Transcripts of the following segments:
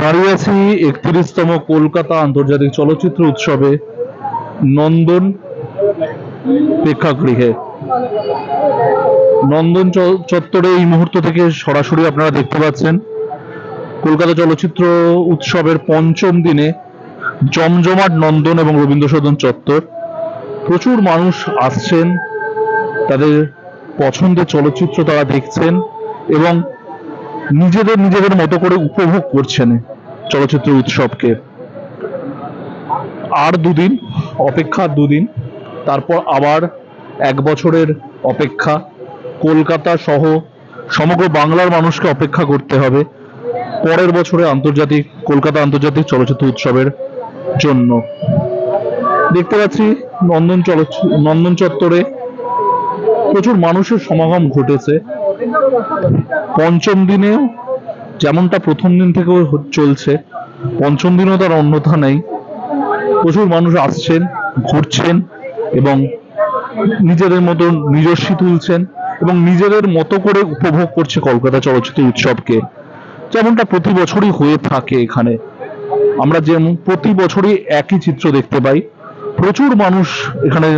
দাঁড়িয়ে আছি একত্রিশতম কলকাতা আন্তর্জাতিক চলচ্চিত্র উৎসবে নন্দন প্রেক্ষাগৃহে। নন্দন চত্বরে এই মুহূর্ত থেকে সরাসরি আপনারা দেখতে পাচ্ছেন, কলকাতা চলচ্চিত্র উৎসবের পঞ্চম দিনে জমজমাট নন্দন এবং রবীন্দ্রসদন চত্বর। প্রচুর মানুষ আসছেন, তাদের পছন্দের চলচ্চিত্র তারা দেখছেন এবং নিজেদের নিজেদের মতো করে উপভোগ করছেন চলচ্চিত্র উৎসবকে। আর দুদিন অপেক্ষা দুদিন। তারপর আবার এক বছরের অপেক্ষা। কলকাতা সহ সমগ্র বাংলার মানুষকে অপেক্ষা করতে হবে পরের বছরে আন্তর্জাতিক, কলকাতা আন্তর্জাতিক চলচ্চিত্র উৎসবের জন্য। দেখতে পাচ্ছি নন্দন চলচ্চিত্র নন্দন চত্বরে প্রচুর মানুষের সমাগম ঘটেছে। পঞ্চম দিনেও যেমনটা প্রথম দিন থেকে চলছে, পঞ্চম দিনেও তার অন্যথা নেই। প্রচুর মানুষ আসছেন, ঘুরছেন এবং নিজেদের মতো নিজস্বী তুলছেন এবং নিজেদের মতো করে উপভোগ করছে কলকাতা চলচ্চিত্র উৎসবকে। যেমনটা প্রতি বছরই হয়ে থাকে এখানে। আমরা যেমন প্রতি বছরই একই চিত্র দেখতে পাই। প্রচুর মানুষ এখানে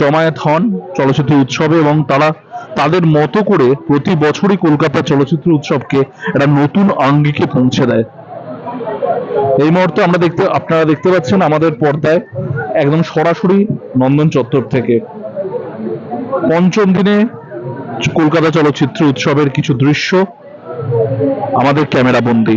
জমায়েত হন চলচ্চিত্র উৎসবে এবং তারা তাদের মতো করে প্রতি বছরই কলকাতা চলচ্চিত্র উৎসবকে একটা নতুন আঙ্গিকে পৌঁছে দেয়। এই মুহূর্তে আমরা দেখতে, আপনারা দেখতে পাচ্ছেন আমাদের পর্দায় একদম সরাসরি নন্দন চত্বর থেকে। পঞ্চম দিনে কলকাতা চলচ্চিত্র উৎসবের কিছু দৃশ্য, আমাদের ক্যামেরা বন্দি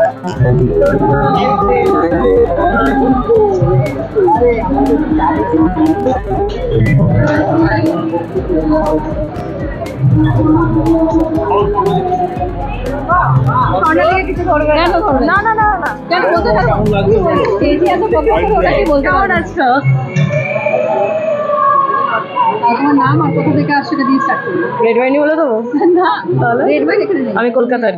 না না না না কেন বলতে থাকো চেয়েছি এত প্রফেসর ওটা কি বলতে কেমন আছো তোমার নাম আর কোথা থেকে আসছো সেটা দিয়ে স্টার্ট করব রেড ওয়াইনই বলে দেবো? না রেড ওয়াইন এখানে আমি কলকাতার।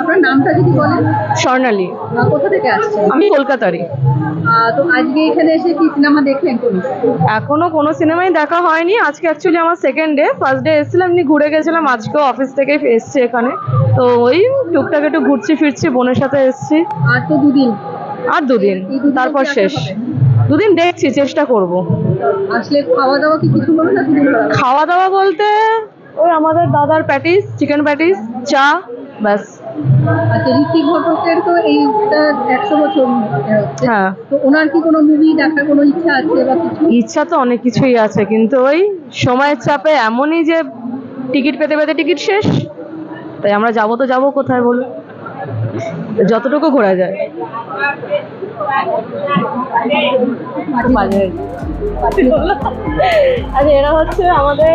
আপনার নামটা যদি বলেন। স্বর্ণালী। কোথা থেকে আসছেন? আমি কলকাতারই। তো আজকে এখানে এসে কি সিনেমা দেখলেন কোন? এখনও কোনো সিনেমাই দেখা হয়নি। আজকে অ্যাকচুয়ালি আমার সেকেন্ড ডে ফার্স্ট ডে এসেছিলাম এমনি ঘুরে গেছিলাম। আজকেও অফিস থেকে এসছি এখানে। তো ওই টুকটাক একটু ঘুরছি ফিরছি বোনের সাথে এসছি। আর তো দুদিন। আর দুদিন। তারপর শেষ। দুদিন দেখছি চেষ্টা করব। আসলে খাওয়া দাওয়া কি কিছু করবে না দুদিন? করা হবে? খাওয়া দাওয়া বলতে ওই আমাদের দাদার প্যাটিস চিকেন প্যাটিস চা ব্যাস। আচ্ছা ঋত্বিক ঘটকের তো এইটা একশো বছর হ্যাঁ। তো ওনার কি কোনো মুভি দেখার কোনো ইচ্ছা আছে বা কিছু? ইচ্ছা তো অনেক কিছুই আছে কিন্তু ওই সময়ের চাপে এমনই যে টিকিট পেতে পেতে টিকিট শেষ তাই আমরা যাব তো যাব কোথায় বলুন? যতটুকু ঘোরা যায়। আচ্ছা এরা হচ্ছে আমাদের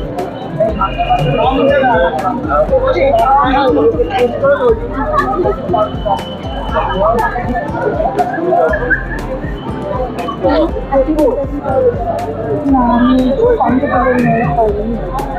그리고 남이 좀 많이 걸리는 거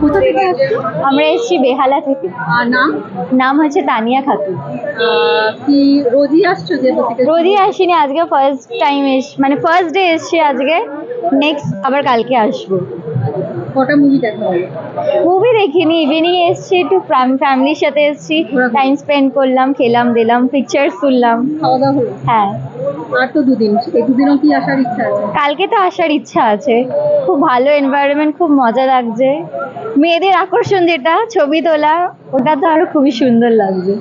কোথা থেকে আসছো? আমরা এসেছি বেহালা থেকে। নাম? নাম হচ্ছে তানিয়া খাতুন। আহ, কি রোজই আসছো যে রোজই আসিনি আজকে ফার্স্ট টাইম এস মানে ফার্স্ট ডে এসছি আজকে। নেক্সট আবার কালকে আসব। কটা মুভি দেখা হলো? মুভি দেখিনি ইভিনিং এসছি একটু ফ্যামিলির সাথে এসছি। টাইম স্পেন্ড করলাম খেলাম দিলাম পিকচার তুললাম। খাওয়া দাওয়া হলো? হ্যাঁ। আর তো দুদিন এই দুদিনও কি আসার ইচ্ছা আছে? কালকে তো আসার ইচ্ছা আছে। খুব ভালো এনভায়রনমেন্ট খুব মজা লাগছে। মেয়েদের আকর্ষণ যেটা ছবি তোলা ওটা তো আরও খুবই সুন্দর লাগছে।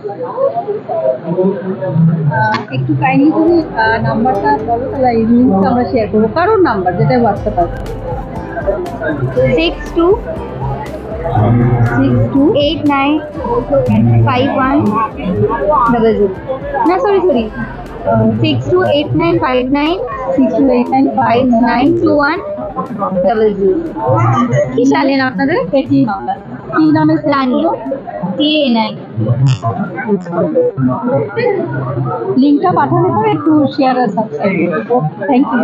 একটু কাইন্ডলি তুমি নাম্বারটা বলো তাহলে এই লিঙ্কটা আমরা শেয়ার করব। কারোর নাম্বার যেটা হোয়াটসঅ্যাপ আছে। Six two six two eight nine five one double zero না sorry sorry six two eight nine five nine six two eight nine five nine two one double zero কি জানেন আপনাদের পেটি মামলা কি নামে তানিয়া টি এ নাইন লিঙ্কটা পাঠানোর পরে একটু শেয়ার আর সাবস্ক্রাইব থ্যাংক ইউ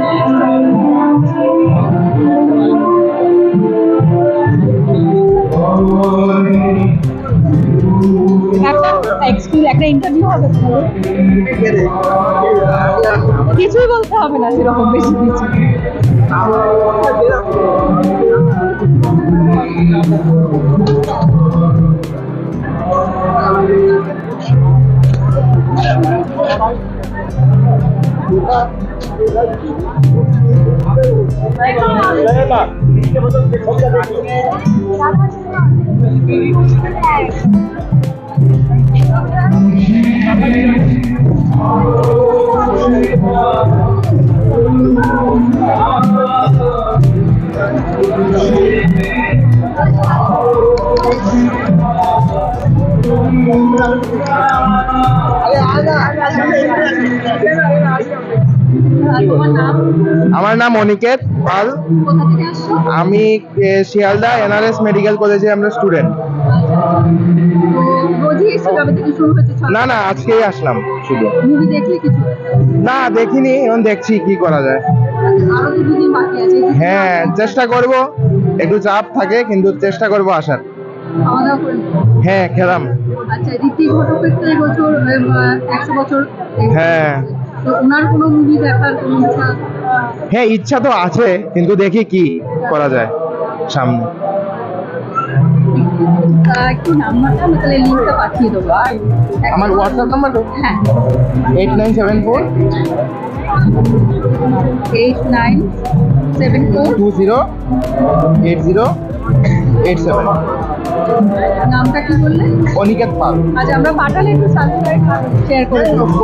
এক্সকিউজ একটা ইন্টারভিউ হবে কিছুই বলতে হবে না সেরকম বেশি কিছু। তোমার নাম আমার নাম অনিকেত পাল। আমি শিয়ালদা এনআরএস মেডিকেল কলেজে আমরা স্টুডেন্ট। না না আজকেই আসলাম শুধু। মুভি দেখলে কিছু? না দেখিনি এখন দেখছি কি করা যায়। হ্যাঁ চেষ্টা করব। একটু চাপ থাকে কিন্তু চেষ্টা করব আসার। হ্যাঁ খেলাম। আচ্ছা ঋতিক ঘটকের তো বছর একশো বছর। হ্যাঁ। ওনার কোনো মুভি দেখার কোনো ইচ্ছা? হ্যাঁ ইচ্ছা তো আছে কিন্তু দেখি কি করা যায় সামনে। একটু নাম্বারটা আমি তাহলে লিঙ্কটা পাঠিয়ে দেবো। আমার হোয়াটসঅ্যাপ নাম্বার হ্যাঁ। Eight nine seven four eight nine seven four two zero eight zero eight seven নামটা কি বললেন অনিকেত পাল। আচ্ছা আমরা পাঠালে একটু সাবস্ক্রাইব শেয়ার করে দেবো।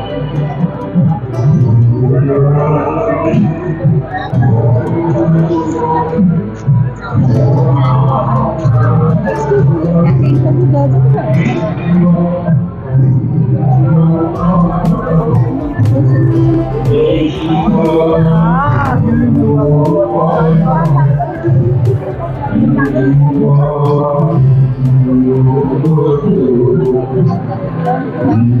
থ্যাংক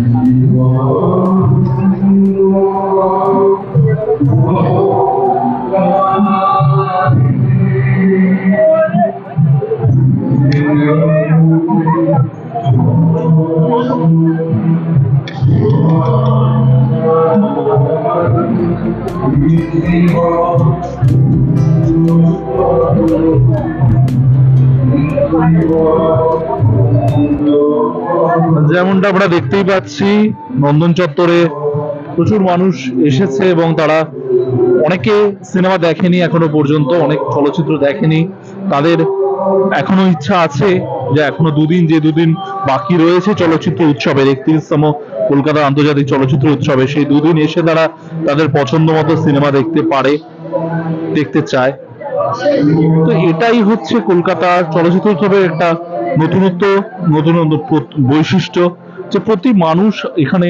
ইউ যেমনটা আমরা দেখতেই পাচ্ছি, নন্দন চত্বরে প্রচুর মানুষ এসেছে এবং তারা অনেকে সিনেমা দেখেনি এখনও পর্যন্ত, অনেক চলচ্চিত্র দেখেনি। তাদের এখনও ইচ্ছা আছে যে এখনও দুদিন, যে দুদিন বাকি রয়েছে চলচ্চিত্র উৎসবের, একত্রিশতম কলকাতা আন্তর্জাতিক চলচ্চিত্র উৎসবে, সেই দুদিন এসে তারা তাদের পছন্দ মতো সিনেমা দেখতে পারে, দেখতে চায়। তো এটাই হচ্ছে কলকাতা চলচ্চিত্র উৎসবের একটা নতুনত্ব নতুন বৈশিষ্ট্য যে প্রতি মানুষ এখানে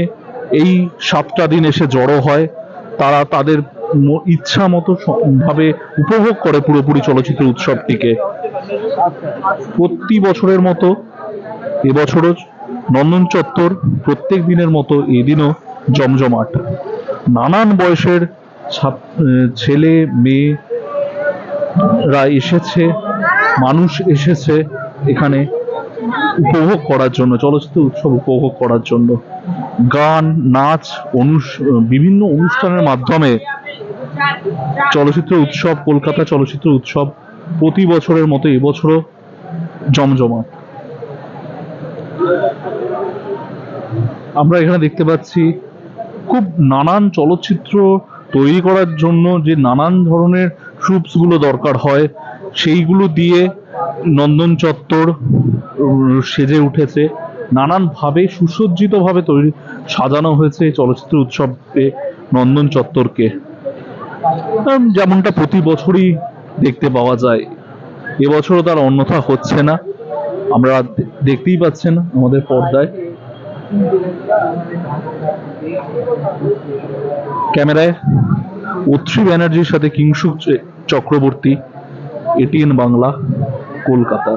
এই সাতটা দিন এসে জড়ো হয়, তারা তাদের ইচ্ছা মতো ভাবে উপভোগ করে পুরোপুরি চলচ্চিত্র উৎসবটিকে। প্রতি বছরের মতো এবছরও নন্দন চত্বর প্রত্যেক দিনের মতো এদিনও জমজমাট। নানান বয়সের ছেলে, মেয়ে রা এসেছে, মানুষ এসেছে এখানে উপভোগ করার জন্য, চলচ্চিত্র উৎসব উপভোগ করার জন্য। গান, নাচ, অনুষ, বিভিন্ন অনুষ্ঠানের মাধ্যমে চলচ্চিত্র উৎসব, কলকাতা চলচ্চিত্র উৎসব প্রতি বছরের মতো এবছরও জমজমাট। আমরা এখানে দেখতে পাচ্ছি খুব নানান চলচ্চিত্র তৈরি করার জন্য যে নানান ধরনের ট্রুপসগুলো দরকার হয়, সেইগুলো দিয়ে নন্দন চত্বর সেজে উঠেছে। নানান ভাবে সুসজ্জিত ভাবে তৈরি, সাজানো হয়েছে চলচ্চিত্র উৎসবে নন্দন চত্বরকে। যেমনটা প্রতি বছরই দেখতে পাওয়া যায়। এবছরও তার অন্যথা হচ্ছে না। আমরা দেখতেই পাচ্ছেন আমাদের পর্দায়। ক্যামেরায় অত্রি ব্যানার্জির সাথে কিংসুক চক্রবর্তী, এটিএন বাংলা। কলকাতা।